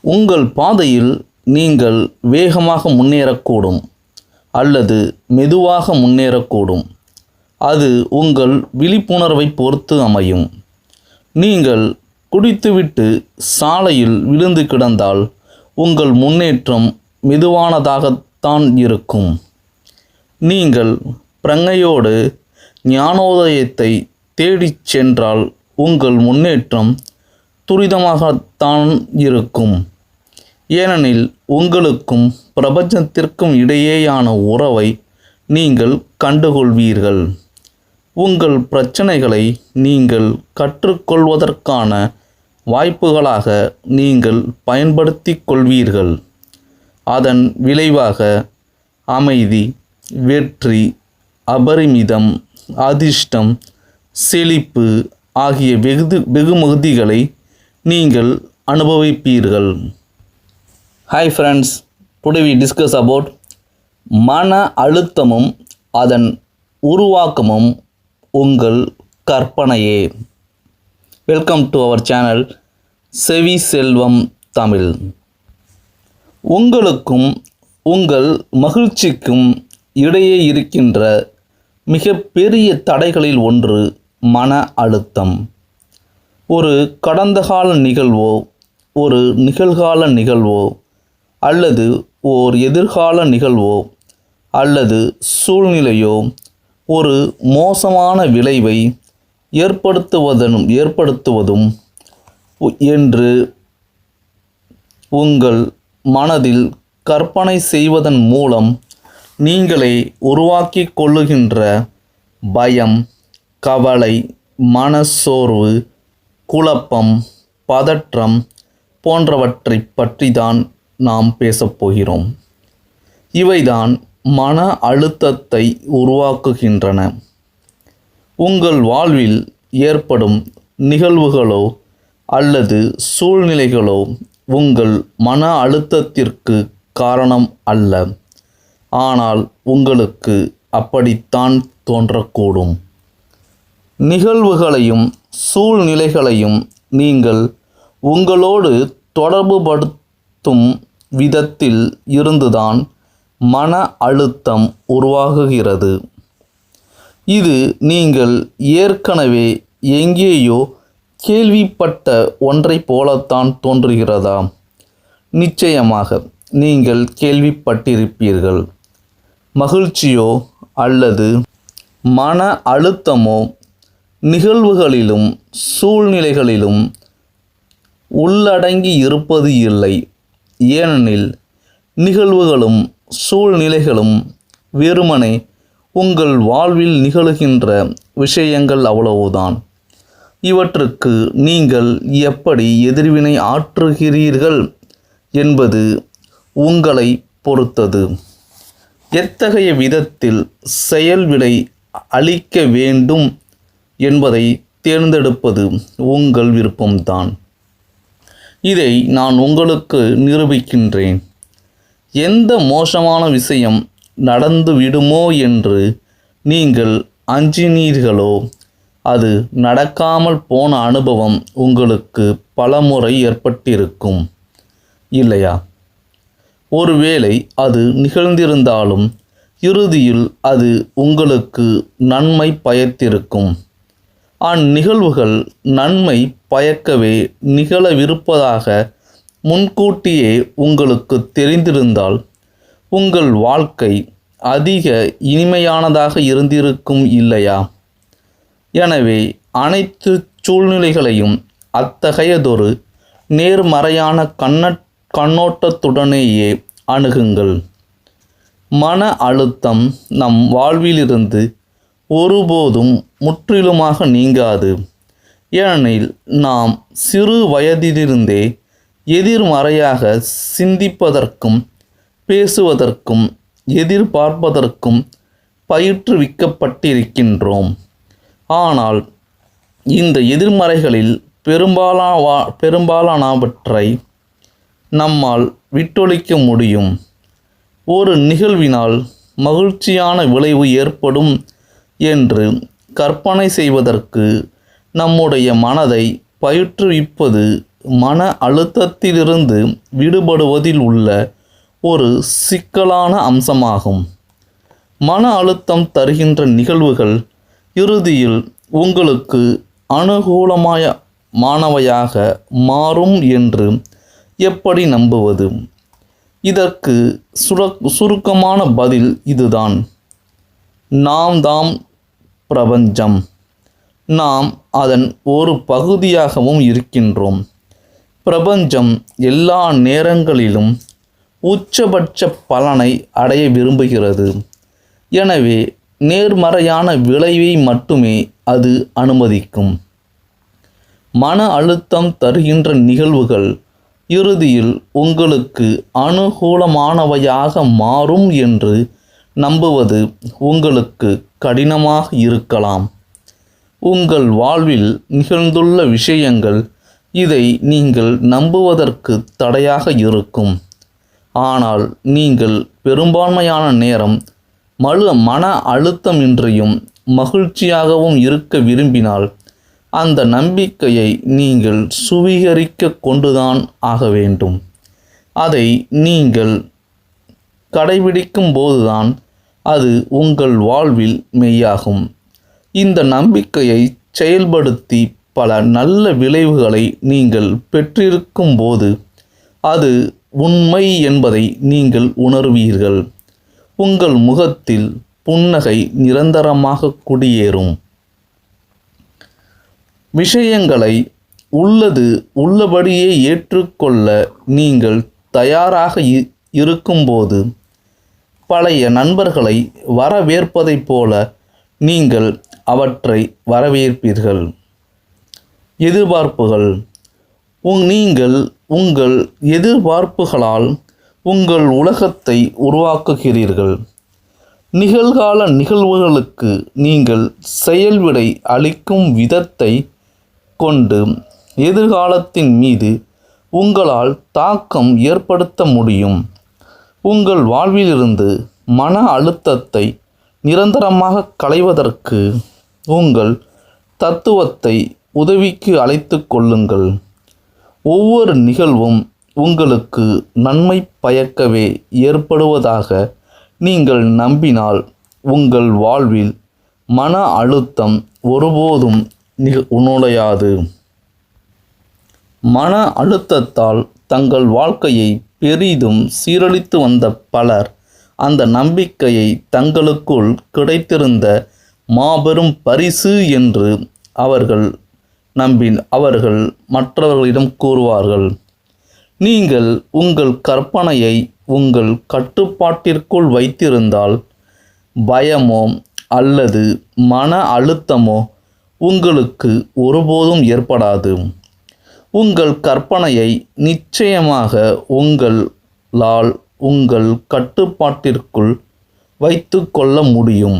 உங்கள் பாதையில் நீங்கள் வேகமாக முன்னேறக்கூடும் அல்லது மெதுவாக முன்னேறக்கூடும். அது உங்கள் விழிப்புணர்வை பொறுத்து அமையும். நீங்கள் குடித்துவிட்டு சாலையில் விழுந்து கிடந்தால் உங்கள் முன்னேற்றம் மெதுவானதாகத்தான் இருக்கும். நீங்கள் பிரங்கையோடு ஞானோதயத்தை தேடிச் சென்றால் உங்கள் முன்னேற்றம் துரிதமாகத்தான் இருக்கும். ஏனெனில் உங்களுக்கும் பிரபஞ்சத்திற்கும் இடையேயான உறவை நீங்கள் கண்டுகொள்வீர்கள். உங்கள் பிரச்சனைகளை நீங்கள் கற்றுக்கொள்வதற்கான வாய்ப்புகளாக நீங்கள் பயன்படுத்திக் கொள்வீர்கள். அதன் விளைவாக அமைதி வெற்றி அபரிமிதம் அதிர்ஷ்டம் செழிப்பு ஆகிய வெகு வெகுமதிகளை நீங்கள் அனுபவிப்பீர்கள். Hi friends today we discuss about மன அழுத்தமும் அதன் உருவாக்கமும் உங்கள் கற்பனையே. Welcome to our channel Sevi Selvam Tamil. உங்களுக்கும் உங்கள் மகிழ்ச்சிக்கும் இடையே இருக்கின்ற மிக பெரிய தடைகளில் ஒன்று மன அழுத்தம். ஒரு கடந்த கால நிகழ்வோ ஒரு நிகழ்கால நிகழ்வோ அல்லது ஓர் எதிர்கால நிகழ்வோ அல்லது சூழ்நிலையோ ஒரு மோசமான விளைவை ஏற்படுத்துவதனும் ஏற்படுத்துவதும் என்று உங்கள் மனதில் கற்பனை செய்வதன் மூலம் நீங்களே உருவாக்கி கொள்ளுகின்ற பயம் கவலை மனச்சோர்வு குழப்பம் பதற்றம் போன்றவற்றை பற்றி தான் நாம் பேசப்போகிறோம் இவைதான் மன அழுத்தத்தை உருவாக்குகின்றன. உங்கள் வாழ்வில் ஏற்படும் நிகழ்வுகளோ அல்லது சூழ்நிலைகளோ உங்கள் மன அழுத்தத்திற்கு காரணம் அல்ல. ஆனால் உங்களுக்கு அப்படித்தான் தோன்றக்கூடும். நிகழ்வுகளையும் சூழ்நிலைகளையும் நீங்கள் உங்களோடு தொடர்புபடுத்தும் விதத்தில் இருந்துதான் மன அழுத்தம் உருவாகுகிறது. இது நீங்கள் ஏற்கனவே எங்கேயோ கேள்விப்பட்ட ஒன்றைப் போலத்தான் தோன்றுகிறதா? நிச்சயமாக நீங்கள் கேள்விப்பட்டிருப்பீர்கள். மகிழ்ச்சியோ அல்லது மன அழுத்தமோ நிகழ்வுகளிலும் சூழ்நிலைகளிலும் உள்ளடங்கி இருப்பது இல்லை. ஏனெனில் நிகழ்வுகளும் சூழ்நிலைகளும் வெறுமனே உங்கள் வாழ்வில் நிகழுகின்ற விஷயங்கள் அவ்வளவுதான். இவற்றுக்கு நீங்கள் எப்படி எதிர்வினை ஆற்றுகிறீர்கள் என்பது உங்களை பொறுத்தது. எத்தகைய விதத்தில் செயல் விலை அளிக்க வேண்டும் என்பதை தேர்ந்தெடுப்பது உங்கள் விருப்பம்தான். இதை நான் உங்களுக்கு நிரூபிக்கின்றேன். எந்த மோசமான விஷயம் நடந்து விடுமோ என்று நீங்கள் அஞ்சினீர்களோ அது நடக்காமல் போன அனுபவம் உங்களுக்கு பலமுறை ஏற்பட்டிருக்கும். இல்லையா? ஒருவேளை அது நிகழ்ந்திருந்தாலும் இறுதியில் அது உங்களுக்கு நன்மை பயத்திருக்கும். அந்நிகழ்வுகள் நன்மை பயக்கவே நிகழவிருப்பதாக முன்கூட்டியே உங்களுக்கு தெரிந்திருந்தால் உங்கள் வாழ்க்கை அதிக இனிமையானதாக இருந்திருக்கும் இல்லையா? எனவே அனைத்து சூழ்நிலைகளையும் அத்தகையதொரு நேர்மறையான கண்ண கண்ணோட்டத்துடனேயே அணுகுங்கள். மன அழுத்தம் நம் வாழ்விலிருந்து ஒருபோதும் முற்றிலுமாக நீங்காது. ஏனெனில் நாம் சிறு வயதிலிருந்தே எதிர்மறையாக சிந்திப்பதற்கும் பேசுவதற்கும் எதிர்பார்ப்பதற்கும் பயிற்றுவிக்கப்பட்டிருக்கின்றோம். ஆனால் இந்த எதிர்மறைகளில் பெரும்பாலாவா பெரும்பாலானவற்றை நம்மால் விட்டொழிக்க முடியும். ஒரு நிகழ்வினால் மகிழ்ச்சியான விளைவு ஏற்படும் என்று கற்பனை செய்வதற்கு நம்முடைய மனதை பயிற்றுவிப்பது மன அழுத்தத்திலிருந்து விடுபடுவதில் உள்ள ஒரு சிக்கலான அம்சமாகும். மன அழுத்தம் தருகின்ற நிகழ்வுகள் இறுதியில் உங்களுக்கு அனுகூலமாய மாணவையாக மாறும் என்று எப்படி நம்புவது? இதற்கு சுர சுருக்கமான பதில் இதுதான். நாம் தாம் பிரபஞ்சம். நாம் அதன் ஒரு பகுதியாகவும் இருக்கின்றோம். பிரபஞ்சம் எல்லா நேரங்களிலும் உச்சபட்ச பலனை அடைய விரும்புகிறது. எனவே நேர்மறையான விளைவை மட்டுமே அது அனுமதிக்கும். மன அழுத்தம் தருகின்ற நிகழ்வுகள் இறுதியில் உங்களுக்கு அனுகூலமானவையாக மாறும் என்று நம்புவது உங்களுக்கு கடினமாக இருக்கலாம். உங்கள் வாழ்வில் நிகழ்ந்துள்ள விஷயங்கள் இதை நீங்கள் நம்புவதற்கு தடையாக இருக்கும். ஆனால் நீங்கள் பெரும்பான்மையான நேரம் மழு மன அழுத்தமின்றியும் மகிழ்ச்சியாகவும் இருக்க விரும்பினால் அந்த நம்பிக்கையை நீங்கள் சுவீகரிக்க கொண்டுதான் ஆக வேண்டும். அதை நீங்கள் கடைபிடிக்கும் போதுதான் அது உங்கள் வாழ்வில் மெய்யாகும். இந்த நம்பிக்கையை செயல்படுத்தி பல நல்ல விளைவுகளை நீங்கள் பெற்றிருக்கும் போது அது உண்மை என்பதை நீங்கள் உணர்வீர்கள். உங்கள் முகத்தில் புன்னகை நிரந்தரமாக குடியேறும். விஷயங்களை உள்ளது உள்ளபடியே ஏற்றுக்கொள்ள நீங்கள் தயாராக இ- இருக்கும்போது பழைய நண்பர்களை வரவேற்பதைப் போல நீங்கள் அவற்றை வரவேற்பீர்கள். எதிர்பார்ப்புகள். உங் நீங்கள் உங்கள் எதிர்பார்ப்புகளால் உங்கள் உலகத்தை உருவாக்குகிறீர்கள். நிகழ்கால நிகழ்வுகளுக்கு நீங்கள் செயல்விடை அளிக்கும் விதத்தை கொண்டு எதிர்காலத்தின் மீது உங்களால் தாக்கம் ஏற்படுத்த முடியும். உங்கள் வாழ்விலிருந்து மன அழுத்தத்தை நிரந்தரமாக களைவதற்கு உங்கள் தத்துவத்தை உதவிக்கு அழைத்து கொள்ளுங்கள். ஒவ்வொரு நிகழ்வும் உங்களுக்கு நன்மை பயக்கவே ஏற்படுவதாக நீங்கள் நம்பினால் உங்கள் வாழ்வில் மன அழுத்தம் ஒருபோதும் நிக நுழையாது மன அழுத்தத்தால் தங்கள் வாழ்க்கையை பெரிதும் சீரழித்து வந்த பலர் அந்த நம்பிக்கையை தங்களுக்குள் கிடைத்திருந்த மாபெரும் பரிசு என்று அவர்கள் நம்பின் அவர்கள் மற்றவர்களிடம் கூறுவார்கள். நீங்கள் உங்கள் கற்பனையை உங்கள் கட்டுப்பாட்டிற்குள் வைத்திருந்தால் பயமோ அல்லது மன அழுத்தமோ உங்களுக்கு ஒருபோதும் ஏற்படாது. உங்கள் கற்பனையை நிச்சயமாக உங்களால் உங்கள் கட்டுப்பாட்டிற்குள் வைத்து கொள்ள முடியும்.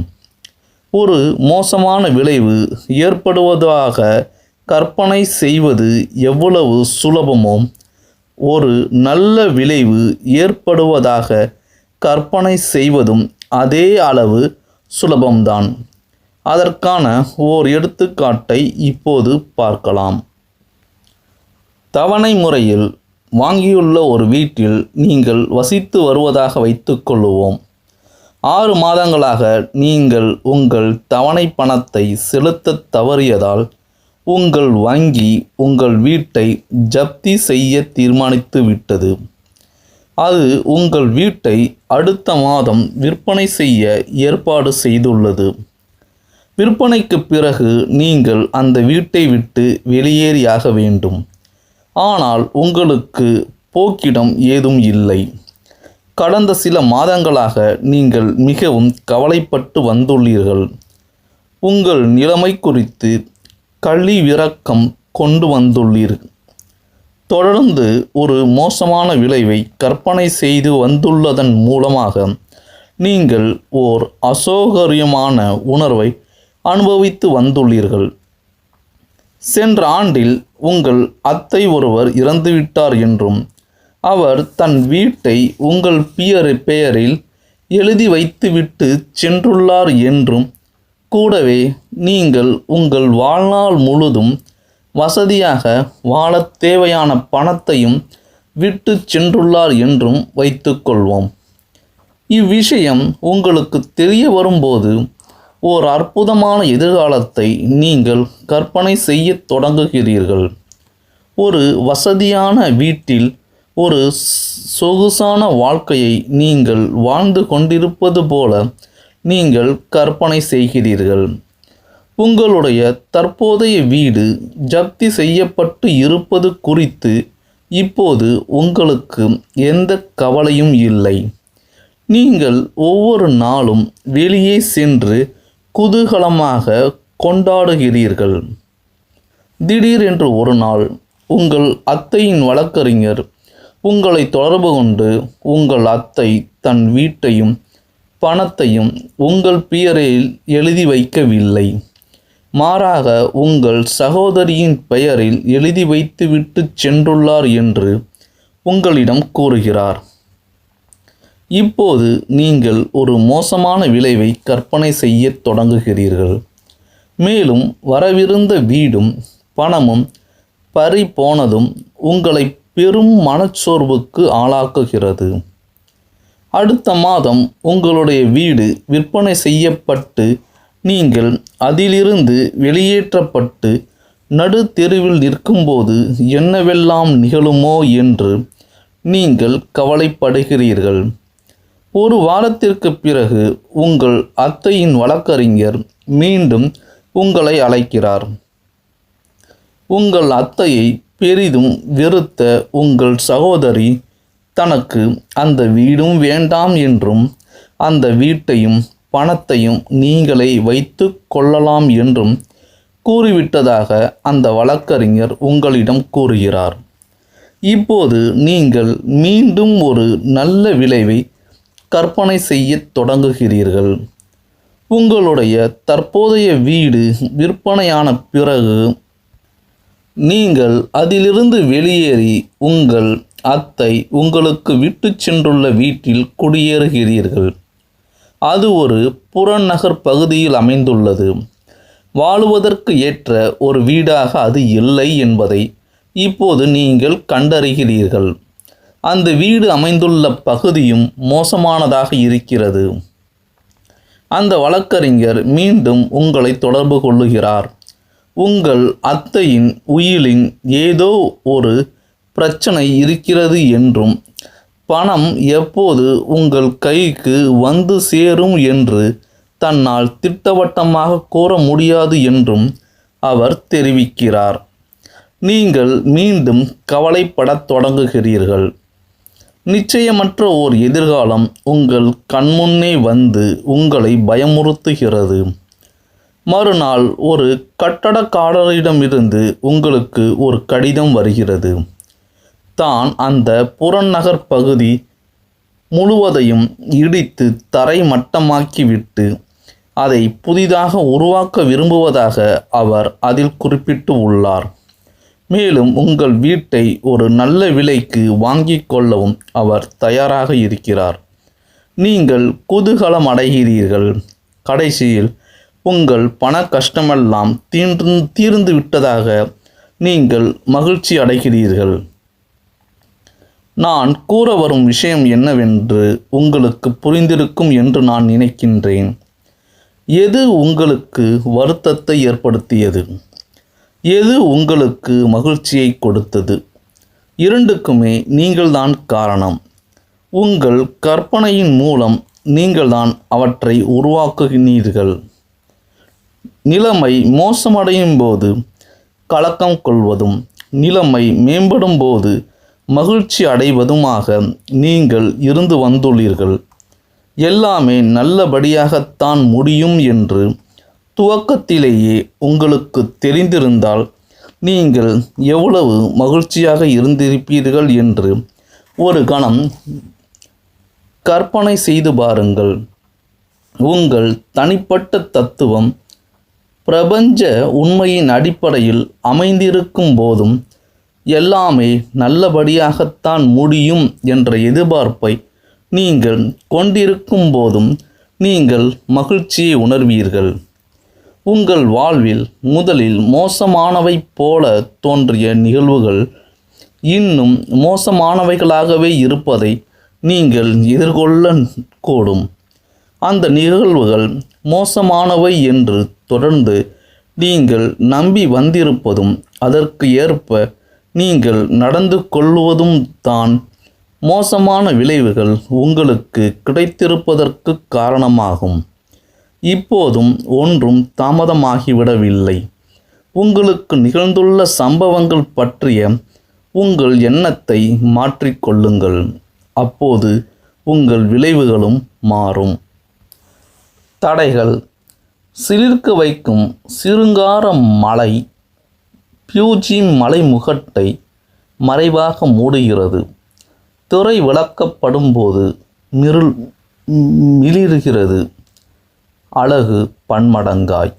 ஒரு மோசமான விளைவு ஏற்படுவதாக கற்பனை செய்வது எவ்வளவு சுலபமோ ஒரு நல்ல விளைவு ஏற்படுவதாக கற்பனை செய்வதும் அதே அளவு சுலபம்தான். அதற்கான ஓர் எடுத்துக்காட்டை இப்போது பார்க்கலாம். தவணை முறையில் வாங்கியுள்ள ஒரு வீட்டில் நீங்கள் வசித்து வருவதாக வைத்துக்கொள்வோம் ஆறு மாதங்களாக நீங்கள் உங்கள் தவணை பணத்தை செலுத்தத் தவறியதால் உங்கள் வங்கி உங்கள் வீட்டை ஜப்தி செய்ய தீர்மானித்து விட்டது. அது உங்கள் வீட்டை அடுத்த மாதம் விற்பனை செய்ய ஏற்பாடு செய்துள்ளது. விற்பனைக்கு பிறகு நீங்கள் அந்த வீட்டை விட்டு வெளியேறியாக வேண்டும். ஆனால் உங்களுக்கு போக்கிடம் ஏதும் இல்லை. கடந்த சில மாதங்களாக நீங்கள் மிகவும் கவலைப்பட்டு வந்துள்ளீர்கள். உங்கள் நிலைமை குறித்து கழிவிரக்கம் கொண்டு வந்துள்ளீர்கள் தொடர்ந்து ஒரு மோசமான விளைவை கற்பனை செய்து வந்துள்ளதன் மூலமாக நீங்கள் ஓர் அசௌகரியமான உணர்வை அனுபவித்து வந்துள்ளீர்கள். சென்ற ஆண்டில் உங்கள் அத்தை ஒருவர் இறந்துவிட்டார் என்றும் அவர் தன் வீட்டை உங்கள் பியர் பெயரில் எழுதி வைத்துவிட்டு சென்றுள்ளார் என்றும் கூடவே நீங்கள் உங்கள் வாழ்நாள் முழுதும் வசதியாக வாழத் தேவையான பணத்தையும் விட்டு சென்றுள்ளார் என்றும் வைத்துக்கொள்வோம் இவ்விஷயம் உங்களுக்கு தெரிய வரும்போது ஓர் அற்புதமான எதிர்காலத்தை நீங்கள் கற்பனை செய்யத் தொடங்குகிறீர்கள். ஒரு வசதியான வீட்டில் ஒரு சொகுசான வாழ்க்கையை நீங்கள் வாழ்ந்து கொண்டிருப்பது போல நீங்கள் கற்பனை செய்கிறீர்கள். உங்களுடைய தற்போதைய வீடு ஜப்தி செய்யப்பட்டு இருப்பது குறித்து இப்போது உங்களுக்கு எந்த கவலையும் இல்லை. நீங்கள் ஒவ்வொரு நாளும் வெளியே சென்று குதூகலமாக கொண்டாடுகிறீர்கள். திடீரென்று ஒரு நாள் உங்கள் அத்தையின் வழக்கறிஞர் உங்களை தொடர்பு கொண்டு உங்கள் அத்தை தன் வீட்டையும் பணத்தையும் உங்கள் பெயரில் எழுதி வைக்கவில்லை. மாறாக உங்கள் சகோதரியின் பெயரில் எழுதி வைத்துவிட்டு சென்றுள்ளார் என்று உங்களிடம் கூறுகிறார். இப்போது நீங்கள் ஒரு மோசமான விளைவை கற்பனை செய்ய தொடங்குகிறீர்கள். மேலும் வரவிருந்த வீடும் பணமும் பறி போனதும் உங்களை பெரும் மனச்சோர்வுக்கு ஆளாக்குகிறது. அடுத்த மாதம் உங்களுடைய வீடு விற்பனை செய்யப்பட்டு நீங்கள் அதிலிருந்து வெளியேற்றப்பட்டு நடு தெருவில் நிற்கும்போது என்னவெல்லாம் நிகழுமோ என்று நீங்கள் கவலைப்படுகிறீர்கள். ஒரு வாரத்திற்கு பிறகு உங்கள் அத்தையின் வழக்கறிஞர் மீண்டும் உங்களை அழைக்கிறார். உங்கள் அத்தையை பெரிதும் வெறுத்த உங்கள் சகோதரி தனக்கு அந்த வீடும் வேண்டாம் என்றும் அந்த வீட்டையும் பணத்தையும் நீங்களே வைத்து கொள்ளலாம் என்றும் கூறிவிட்டதாக அந்த வழக்கறிஞர் உங்களிடம் கூறுகிறார். இப்போது நீங்கள் மீண்டும் ஒரு நல்ல விளைவை கற்பனை செய்யத் தொடங்குகிறீர்கள். உங்களுடைய தற்போதைய வீடு விற்பனையான பிறகு நீங்கள் அதிலிருந்து வெளியேறி உங்கள் அத்தை உங்களுக்கு விட்டுச் சென்றுள்ள வீட்டில் குடியேறுகிறீர்கள். அது ஒரு புறநகர் பகுதியில் அமைந்துள்ளது. வாழுவதற்கு ஏற்ற ஒரு வீடாக அது இல்லை என்பதை இப்போது நீங்கள் கண்டறிகிறீர்கள். அந்த வீடு அமைந்துள்ள பகுதியும் மோசமானதாக இருக்கிறது. அந்த வழக்கறிஞர் மீண்டும் உங்களை தொடர்பு கொள்ளுகிறார். உங்கள் அத்தையின் உயிலின் ஏதோ ஒரு பிரச்சனை இருக்கிறது என்றும் பணம் எப்போது உங்கள் கைக்கு வந்து சேரும் என்று தன்னால் திட்டவட்டமாக கூற முடியாது என்றும் அவர் தெரிவிக்கிறார். நீங்கள் மீண்டும் கவலைப்படத் தொடங்குகிறீர்கள். நிச்சயமற்ற ஓர் எதிர்காலம் உங்கள் கண்முன்னே வந்து உங்களை பயமுறுத்துகிறது. மறுநாள் ஒரு கட்டடக்காரரிடமிருந்து உங்களுக்கு ஒரு கடிதம் வருகிறது. தான் அந்த புறநகர் பகுதி முழுவதையும் இடித்து தரை மட்டமாக்கிவிட்டு அதை புதிதாக உருவாக்க விரும்புவதாக அவர் அதில் குறிப்பிட்டு உள்ளார். மேலும் உங்கள் வீட்டை ஒரு நல்ல விலைக்கு வாங்கிக் கொள்ளவும் அவர் தயாராக இருக்கிறார். நீங்கள் குதூகலம் அடைகிறீர்கள். கடைசியில் உங்கள் பண கஷ்டமெல்லாம் தீர்ந்து தீர்ந்து விட்டதாக நீங்கள் மகிழ்ச்சி அடைகிறீர்கள். நான் கூற வரும் விஷயம் என்னவென்று உங்களுக்கு புரிந்திருக்கும் என்று நான் நினைக்கின்றேன். எது உங்களுக்கு வருத்தத்தை ஏற்படுத்தியது? எது உங்களுக்கு மகிழ்ச்சியை கொடுத்தது? இரண்டுக்குமே நீங்கள்தான் காரணம். உங்கள் கற்பனையின் மூலம் நீங்கள்தான் அவற்றை உருவாக்குகிறீர்கள் நிலைமை மோசமடையும் போது கலக்கம் கொள்வதும் நிலைமை மேம்படும் போது மகிழ்ச்சி அடைவதுமாக நீங்கள் இருந்து வந்துள்ளீர்கள். எல்லாமே நல்லபடியாகத்தான் முடியும் என்று துவக்கத்திலேயே உங்களுக்கு தெரிந்திருந்தால் நீங்கள் எவ்வளவு மகிழ்ச்சியாக இருந்திருப்பீர்கள் என்று ஒரு கணம் கற்பனை செய்து பாருங்கள். உங்கள் தனிப்பட்ட தத்துவம் பிரபஞ்ச உண்மையின் அடிப்படையில் அமைந்திருக்கும் போதும் எல்லாமே நல்லபடியாகத்தான் முடியும் என்ற எதிர்பார்ப்பை நீங்கள் கொண்டிருக்கும் போதும் நீங்கள் மகிழ்ச்சியை உணர்வீர்கள். உங்கள் வாழ்வில் முதலில் மோசமானவை போல தோன்றிய நிகழ்வுகள் இன்னும் மோசமானவைகளாகவே இருப்பதை நீங்கள் எதிர்கொள்ள கூடும் அந்த நிகழ்வுகள் மோசமானவை என்று தொடர்ந்து நீங்கள் நம்பி வந்திருப்பதும் அதற்கு ஏற்ப நீங்கள் நடந்து கொள்வதும் தான் மோசமான விளைவுகள் உங்களுக்கு கிடைத்திருப்பதற்கு காரணமாகும். இப்போதும் ஒன்றும் தாமதமாகிவிடவில்லை. உங்களுக்கு நிகழ்ந்துள்ள சம்பவங்கள் பற்றிய உங்கள் எண்ணத்தை மாற்றிக்கொள்ளுங்கள். அப்போது உங்கள் விளைவுகளும் மாறும். தடைகள். சிலிர்க்க வைக்கும் சிருங்கார மலை பியூஜி மலைமுகட்டை மறைவாக மூடுகிறது. திரை விளக்கப்படும் போது மிருள் மிளிர்கிறது. அழகு பன்மடங்காய்.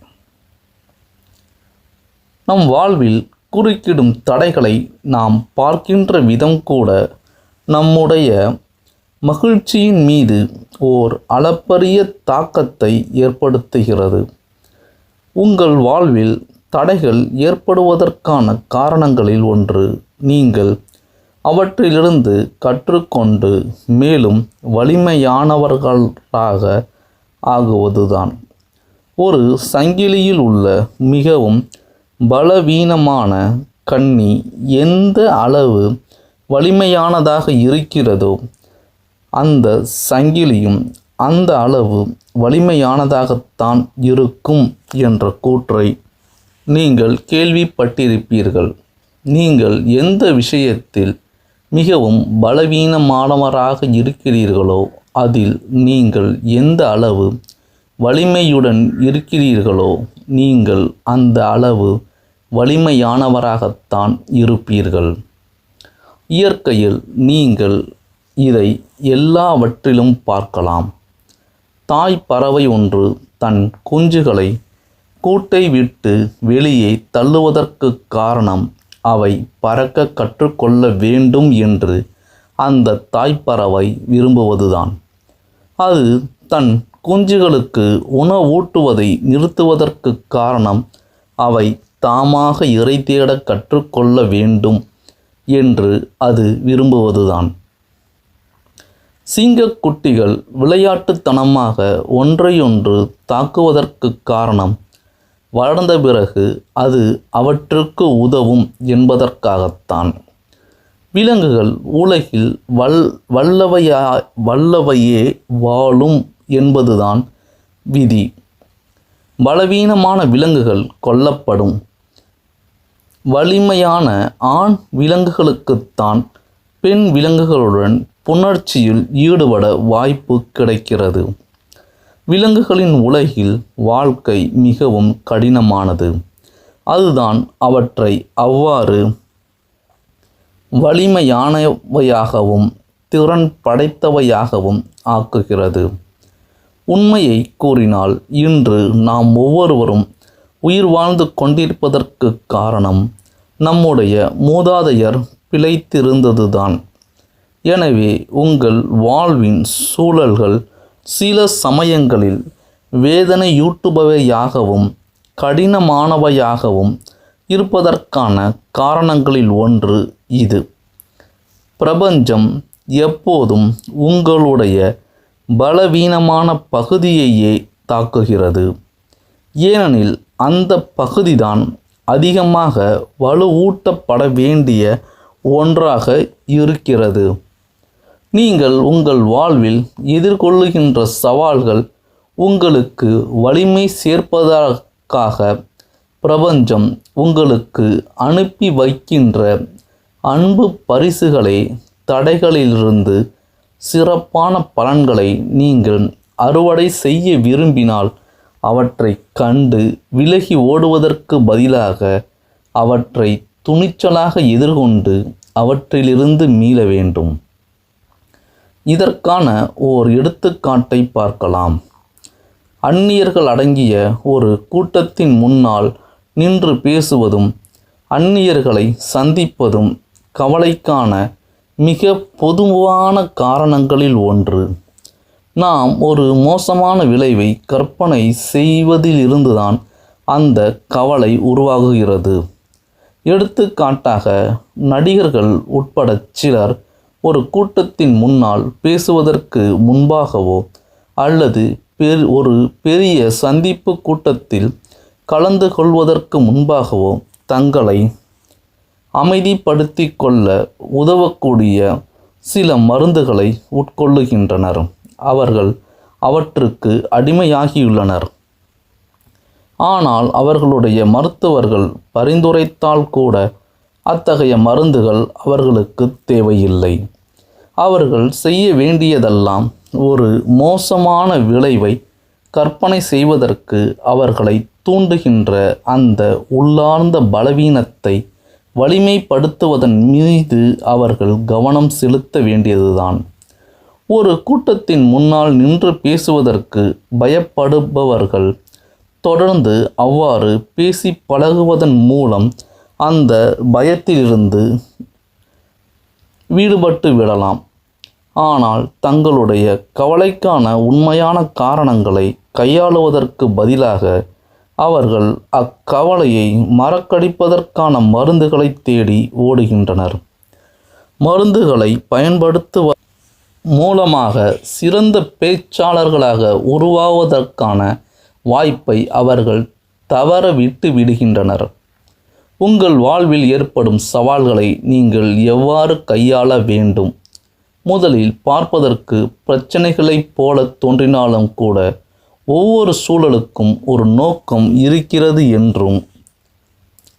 நம் வாழ்வில் குறுக்கிடும் தடைகளை நாம் பார்க்கின்ற விதம் கூட நம்முடைய மகிழ்ச்சியின் மீது ஓர் அளப்பரிய தாக்கத்தை ஏற்படுத்துகிறது. உங்கள் வாழ்வில் தடைகள் ஏற்படுவதற்கான காரணங்களில் ஒன்று நீங்கள் அவற்றிலிருந்து கற்றுக்கொண்டு மேலும் வலிமையானவர்களாக ஆகுவதுதான். ஒரு சங்கிலியில் உள்ள மிகவும் பலவீனமான கண்ணி எந்த அளவு வலிமையானதாக இருக்கிறதோ அந்த சங்கிலியும் அந்த அளவு வலிமையானதாகத்தான் இருக்கும் என்ற கூற்றை நீங்கள் கேள்விப்பட்டிருப்பீர்கள். நீங்கள் எந்த விஷயத்தில் மிகவும் பலவீனமானவராக இருக்கிறீர்களோ அதில் நீங்கள் எந்த அளவு வலிமையுடன் இருக்கிறீர்களோ நீங்கள் அந்த அளவு வலிமையானவராகத்தான் இருப்பீர்கள். இயற்கையில் நீங்கள் இதை எல்லாவற்றிலும் பார்க்கலாம். தாய் பறவை ஒன்று தன் குஞ்சுகளை கூட்டை விட்டு வெளியே தள்ளுவதற்கு காரணம் அவை பறக்க கற்றுக்கொள்ள வேண்டும் என்று அந்த தாய்ப்பறவை விரும்புவதுதான். அது தன் குஞ்சுகளுக்கு உணவூட்டுவதை நிறுத்துவதற்கு காரணம் அவை தாமாக இறை தேட கற்றுக்கொள்ள வேண்டும் என்று அது விரும்புவதுதான். சிங்கக்குட்டிகள் விளையாட்டுத்தனமாக ஒன்றையொன்று தாக்குவதற்கு காரணம் வளர்ந்த பிறகு அது அவற்றுக்கு உதவும் என்பதற்காகத்தான். விலங்குகள் உலகில் வல் வல்லவையா வல்லவையே வாழும் என்பதுதான் விதி. பலவீனமான விலங்குகள் கொல்லப்படும். வலிமையான ஆண் விலங்குகளுக்குத்தான் பெண் விலங்குகளுடன் புணர்ச்சியில் ஈடுபட வாய்ப்பு கிடைக்கிறது. விலங்குகளின் உலகில் வாழ்க்கை மிகவும் கடினமானது. அதுதான் அவற்றை அவ்வாறு வலிமையானவையாகவும் திறன் படைத்தவையாகவும் ஆக்குகிறது. உண்மையை கூறினால் இன்று நாம் ஒவ்வொருவரும் உயிர் வாழ்ந்து கொண்டிருப்பதற்கு காரணம் நம்முடைய மூதாதையர் பிழைத்திருந்ததுதான். எனவே உங்கள் வாழ்வின் சூழல்கள் சில சமயங்களில் வேதனையூட்டுபவையாகவும் கடினமானவையாகவும் இருப்பதற்கான காரணங்களில் ஒன்று இது. பிரபஞ்சம் எப்போதும் உங்களுடைய பலவீனமான பகுதியையே தாக்குகிறது. ஏனெனில் அந்த பகுதிதான் அதிகமாக வலுவூட்டப்பட வேண்டிய ஒன்றாக இருக்கிறது. நீங்கள் உங்கள் வாழ்வில் எதிர்கொள்ளுகின்ற சவால்கள் உங்களுக்கு வலிமை சேர்ப்பதற்காக பிரபஞ்சம் உங்களுக்கு அனுப்பி வைக்கின்ற அன்பு பரிசுகளே தடைகளிலிருந்து சிறப்பான பலன்களை நீங்கள் அறுவடை செய்ய விரும்பினால் அவற்றை கண்டு விலகி ஓடுவதற்கு பதிலாக அவற்றை துணிச்சலாக எதிர்கொண்டு அவற்றிலிருந்து மீள வேண்டும். இதற்கான ஓர் எடுத்துக்காட்டை பார்க்கலாம். அந்நியர்கள் அடங்கிய ஒரு கூட்டத்தின் முன்னால் நின்று பேசுவதும் அந்நியர்களை சந்திப்பதும் கவலைக்கான மிக பொதுவான காரணங்களில் ஒன்று. நாம் ஒரு மோசமான விளைவை கற்பனை செய்வதிலிருந்துதான் அந்த கவலை உருவாகுகிறது. எடுத்துக்காட்டாக நடிகர்கள் உட்பட சிலர் ஒரு கூட்டத்தின் முன்னால் பேசுவதற்கு முன்பாகவோ அல்லது பெரு ஒரு பெரிய சந்திப்பு கூட்டத்தில் கலந்து கொள்வதற்கு முன்பாகவோ தங்களை அமைதிப்படுத்தி கொள்ள உதவக்கூடிய சில மருந்துகளை உட்கொள்ளுகின்றனர். அவர்கள் அவற்றுக்கு அடிமையாகியுள்ளனர். ஆனால் அவர்களுடைய மருத்துவர்கள் பரிந்துரைத்தால் கூட அத்தகைய மருந்துகள் அவர்களுக்கு தேவையில்லை. அவர்கள் செய்ய வேண்டியதெல்லாம் ஒரு மோசமான விளைவை கற்பனை செய்வதற்கு அவர்களை தூண்டுகின்ற அந்த உள்ளார்ந்த பலவீனத்தை வலிமைப்படுத்துவதன் மீது அவர்கள் கவனம் செலுத்த வேண்டியதுதான். ஒரு கூட்டத்தின் முன்னால் நின்று பேசுவதற்கு பயப்படுபவர்கள் தொடர்ந்து அவ்வாறு பேசி பழகுவதன் மூலம் அந்த பயத்திலிருந்து விடுபட்டு விடலாம். ஆனால் தங்களுடைய கவலைக்கான உண்மையான காரணங்களை கையாளுவதற்கு பதிலாக அவர்கள் அக்கவலையை மறக்கடிப்பதற்கான மருந்துகளை தேடி ஓடுகின்றனர். மருந்துகளை பயன்படுத்துவ மூலமாக சிறந்த பேச்சாளர்களாக உருவாவதற்கான வாய்ப்பை அவர்கள் தவற விட்டு விடுகின்றனர். உங்கள் வாழ்வில் ஏற்படும் சவால்களை நீங்கள் எவ்வாறு கையாள வேண்டும்? முதலில் பார்ப்பதற்கு பிரச்சனைகளைப் போல தோன்றினாலும் கூட ஒவ்வொரு சூழலுக்கும் ஒரு நோக்கம் இருக்கிறது என்றும்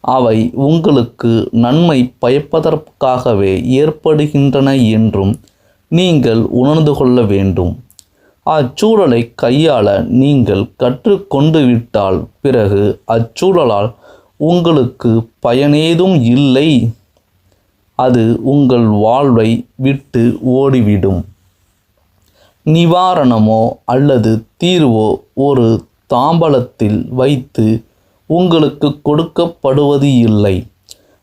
அவை உங்களுக்கு நன்மை பயப்பதற்காகவே ஏற்படுகின்றன என்றும் நீங்கள் உணர்ந்து கொள்ள வேண்டும். அச்சூழலை கையாள நீங்கள் கற்றுக்கொண்டு விட்டால் பிறகு அச்சூழலால் உங்களுக்கு பயனேதும் இல்லை. அது உங்கள் வாழ்வை விட்டு ஓடிவிடும். நிவாரணமோ அல்லது தீர்வோ ஒரு தாம்பலத்தில் வைத்து உங்களுக்கு கொடுக்கப்படுவது இல்லை.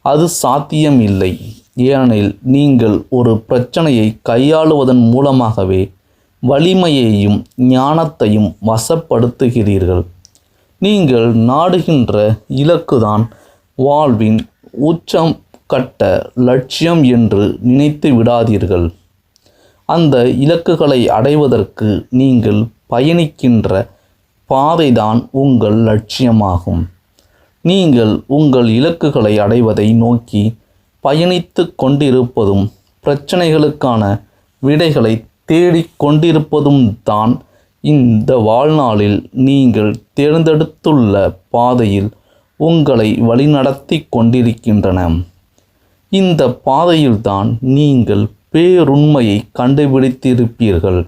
அது சாத்தியம் இல்லை ஏனெனில் நீங்கள் ஒரு பிரச்சனையை கையாளுவதன் மூலமாகவே வலிமையையும் ஞானத்தையும் வசப்படுத்துகிறீர்கள். நீங்கள் நாடுகின்ற இலக்குதான் வாழ்வின் உச்சம் கட்ட லட்சியம் என்று நினைத்து விடாதீர்கள். அந்த இலக்குகளை அடைவதற்கு நீங்கள் பயணிக்கின்ற பாதைதான் உங்கள் லட்சியமாகும். நீங்கள் உங்கள் இலக்குகளை அடைவதை நோக்கி பயணித்து கொண்டிருப்பதும் பிரச்சனைகளுக்கான விடைகளை தேடிக் கொண்டிருப்பதும் தான் இந்த வாழ்நாளில் நீங்கள் தேர்ந்தெடுத்துள்ள பாதையில் உங்களை வழிநடத்தி கொண்டிருக்கின்றன. இந்த பாதையில்தான் நீங்கள் பேருண்மையை கண்டுபிடித்திருப்பீர்கள்.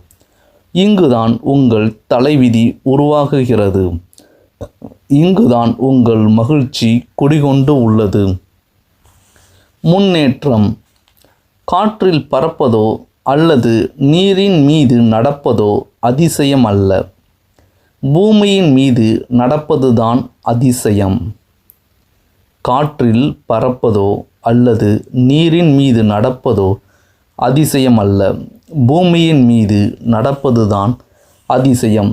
இங்குதான் உங்கள் தலைவிதி உருவாகுகிறது. இங்குதான் உங்கள் மகிழ்ச்சி குடிகொண்டு உள்ளது. முன்னேற்றம். காற்றில் பறப்பதோ அல்லது நீரின் மீது நடப்பதோ அதிசயம் அல்ல பூமியின் மீது நடப்பதுதான் அதிசயம். காற்றில் பறப்பதோ அல்லது நீரின் மீது நடப்பதோ அதிசயம் அல்ல. பூமியின் மீது நடப்பதுதான் அதிசயம்.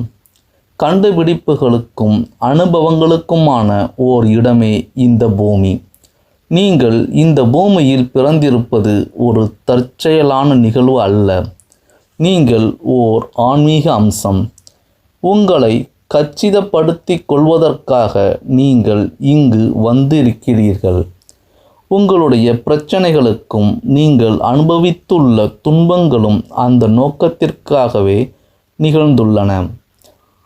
கண்டுபிடிப்புகளுக்கும் அனுபவங்களுக்குமான ஓர் இடமே இந்த பூமி. நீங்கள் இந்த பூமியில் பிறந்திருப்பது ஒரு தற்செயலான நிகழ்வு அல்ல. நீங்கள் ஓர் ஆன்மீக அம்சம். உங்களை கச்சிதப்படுத்திக் கொள்வதற்காக நீங்கள் இங்கு வந்திருக்கிறீர்கள். உங்களுடைய பிரச்சனைகளுக்கும் நீங்கள் அனுபவித்துள்ள துன்பங்களும் அந்த நோக்கத்திற்காகவே நிகழ்ந்துள்ளன.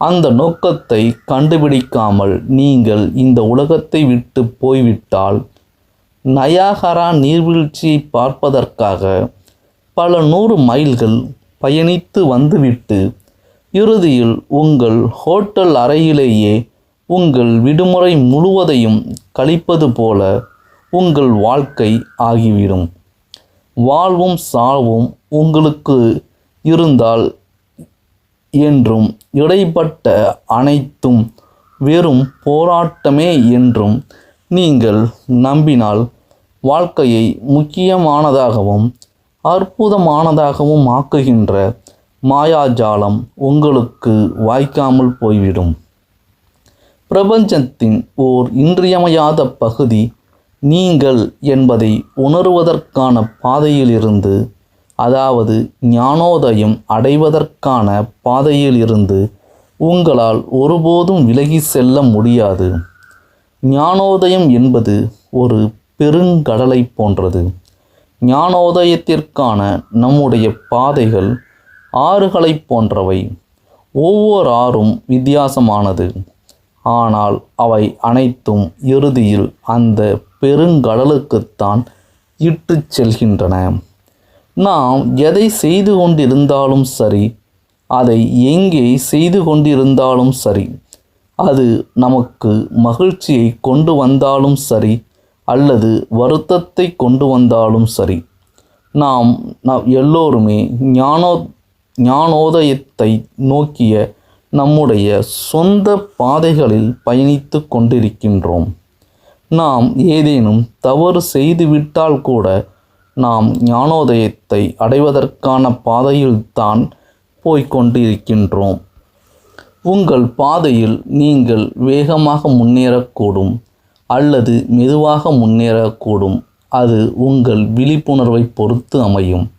அந்த நோக்கத்தை கண்டுபிடிக்காமல் நீங்கள் இந்த உலகத்தை விட்டு போய்விட்டால் நயாகரா நீர்வீழ்ச்சியை பார்ப்பதற்காக பல நூறு மைல்கள் பயணித்து வந்துவிட்டு இறுதியில் உங்கள் ஹோட்டல் அறையிலேயே உங்கள் விடுமுறை முழுவதையும் கழிப்பது போல உங்கள் வாழ்க்கை ஆகிவிடும். வாழ்வும் சாவும் உங்களுக்கு இருந்தால் என்றும் இடைப்பட்ட அனைத்தும் வெறும் போராட்டமே என்றும் நீங்கள் நம்பினால் வாழ்க்கையை முக்கியமானதாகவும் அற்புதமானதாகவும் ஆக்குகின்ற மாயாஜாலம் உங்களுக்கு வாய்க்காமல் போய்விடும். பிரபஞ்சத்தின் ஓர் இன்றியமையாத பகுதி நீங்கள் என்பதை உணருவதற்கான பாதையிலிருந்து அதாவது ஞானோதயம் அடைவதற்கான பாதையிலிருந்து உங்களால் ஒருபோதும் விலகி செல்ல முடியாது. ஞானோதயம் என்பது ஒரு பெருங்கடலை போன்றது. ஞானோதயத்திற்கான நம்முடைய பாதைகள் ஆறுகளைப் போன்றவை. ஒவ்வொரு ஆறும் வித்தியாசமானது. ஆனால் அவை அனைத்தும் இறுதியில் அந்த பெருங்கடலுக்குத்தான் இட்டு செல்கின்றன. நாம் எதை செய்து கொண்டிருந்தாலும் சரி அதை எங்கே செய்து கொண்டிருந்தாலும் சரி அது நமக்கு மகிழ்ச்சியை கொண்டு வந்தாலும் சரி அல்லது வருத்தத்தை கொண்டு வந்தாலும் சரி. நாம் நாம் எல்லோருமே ஞானோ ஞானோதயத்தை நோக்கிய நம்முடைய சொந்த பாதைகளில் பயணித்து கொண்டிருக்கின்றோம். நாம் ஏதேனும் தவறு செய்துவிட்டால் கூட நாம் ஞானோதயத்தை அடைவதற்கான பாதையில்தான் போய்கொண்டிருக்கின்றோம் உங்கள் பாதையில் நீங்கள் வேகமாக முன்னேறக்கூடும் அல்லது மெதுவாக முன்னேறக்கூடும். அது உங்கள் விழிப்புணர்வை பொறுத்து அமையும்.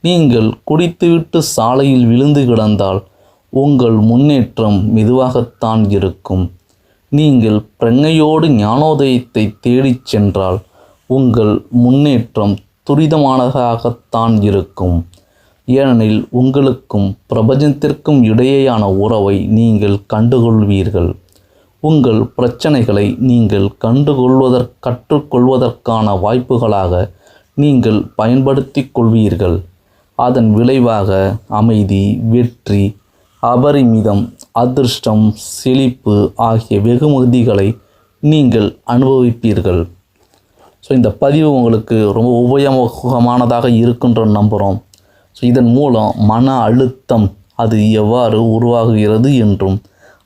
நீங்கள் குடித்துவிட்டு சாலையில் விழுந்து கிடந்தால் உங்கள் முன்னேற்றம் மெதுவாகத்தான் இருக்கும். நீங்கள் பிரங்கையோடு ஞானோதயத்தை தேடிச் சென்றால் உங்கள் முன்னேற்றம் துரிதமானதாகத்தான் இருக்கும். ஏனெனில் உங்களுக்கும் பிரபஞ்சத்திற்கும் இடையேயான உறவை நீங்கள் கண்டுகொள்வீர்கள். உங்கள் பிரச்சனைகளை நீங்கள் கண்டுகொள்வதற் கற்றுக்கொள்வதற்கான வாய்ப்புகளாக நீங்கள் பயன்படுத்திக் கொள்வீர்கள். அதன் விளைவாக அமைதி வெற்றி அபரிமிதம் அதிர்ஷ்டம் செழிப்பு ஆகிய வெகுமதிகளை நீங்கள் அனுபவிப்பீர்கள். ஸோ இந்த பதிவு உங்களுக்கு ரொம்ப உபயோகமானதாக இருக்குன்ற நம்புகிறோம் ஸோ இதன் மூலம் மன அழுத்தம் அது எவ்வாறு உருவாகுகிறது என்றும்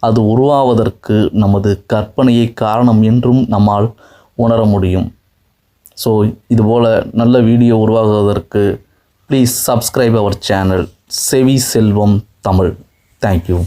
அது உருவாவதற்கு நமது கற்பனையை காரணம் என்றும் நம்மால் உணர முடியும். ஸோ இதுபோல் நல்ல வீடியோ உருவாகுவதற்கு ப்ளீஸ் சப்ஸ்கிரைப் அவர் சேனல் செவி செல்வம் தமிழ். தேங்க்யூ